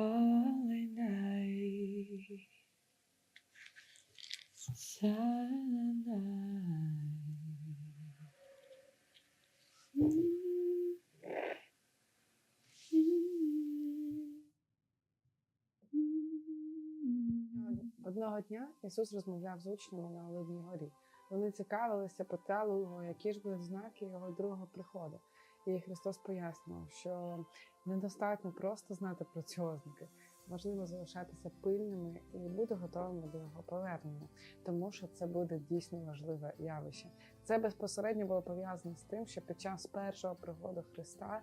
Holy night, silent night. Одного дня Ісус розмовляв з учнями на Оливній горі. Вони цікавилися, питали його, які ж будуть знаки його другого приходу. І Христос пояснював, що недостатньо просто знати про ці ознаки. Важливо залишатися пильними і бути готовими до його повернення, тому що це буде дійсно важливе явище. Це безпосередньо було пов'язано з тим, що під час першого приходу Христа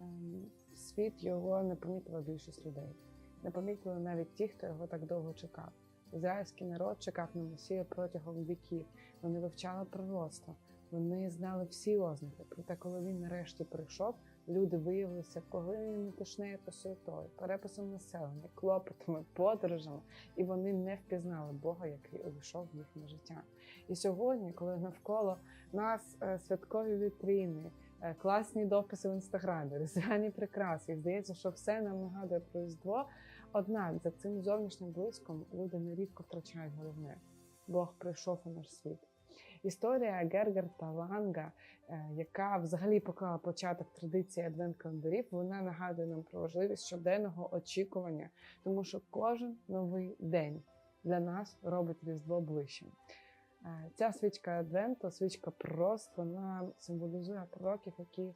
ем, світ його не помітила більшість людей. Не помітили навіть ті, хто його так довго чекав. Ізраїльський народ чекав на Месію протягом віків. Вони вивчали пророцтво, вони знали всі ознаки. Проте, коли він нарешті прийшов, люди виявилися поглинені тишнею та суетою, переписом населення, клопотами, подорожами, і вони не впізнали Бога, який увійшов в їхнє життя. І сьогодні, коли навколо нас е, святкові вітріни, е, класні дописи в інстаграмі, різдвяні прикраси, і здається, що все нам нагадує про Різдво. Однак за цим зовнішнім блиском люди нерідко втрачають головне. Бог прийшов у наш світ. Історія Гергерта Ланга, е, яка взагалі поклала початок традиції адвент-календарів, вона нагадує нам про важливість щоденного очікування, тому що кожен новий день для нас робить Різдво ближчим. Е, Ця свічка Адвенту, свічка прост, вона символізує пророків, які е,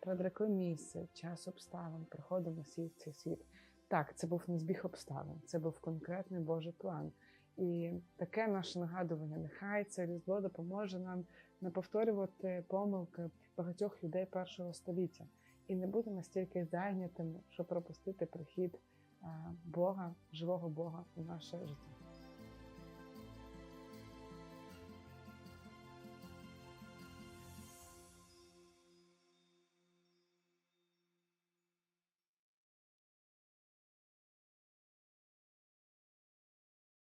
предрекли місце, час обставин, приходу Месії в цей світ. Так, це був не збіг обставин, це був конкретний Божий план. І таке наше нагадування. Нехай це різдво допоможе нам не повторювати помилки багатьох людей першого століття і не бути настільки зайнятими, щоб пропустити прихід е, Бога, живого Бога у наше життя.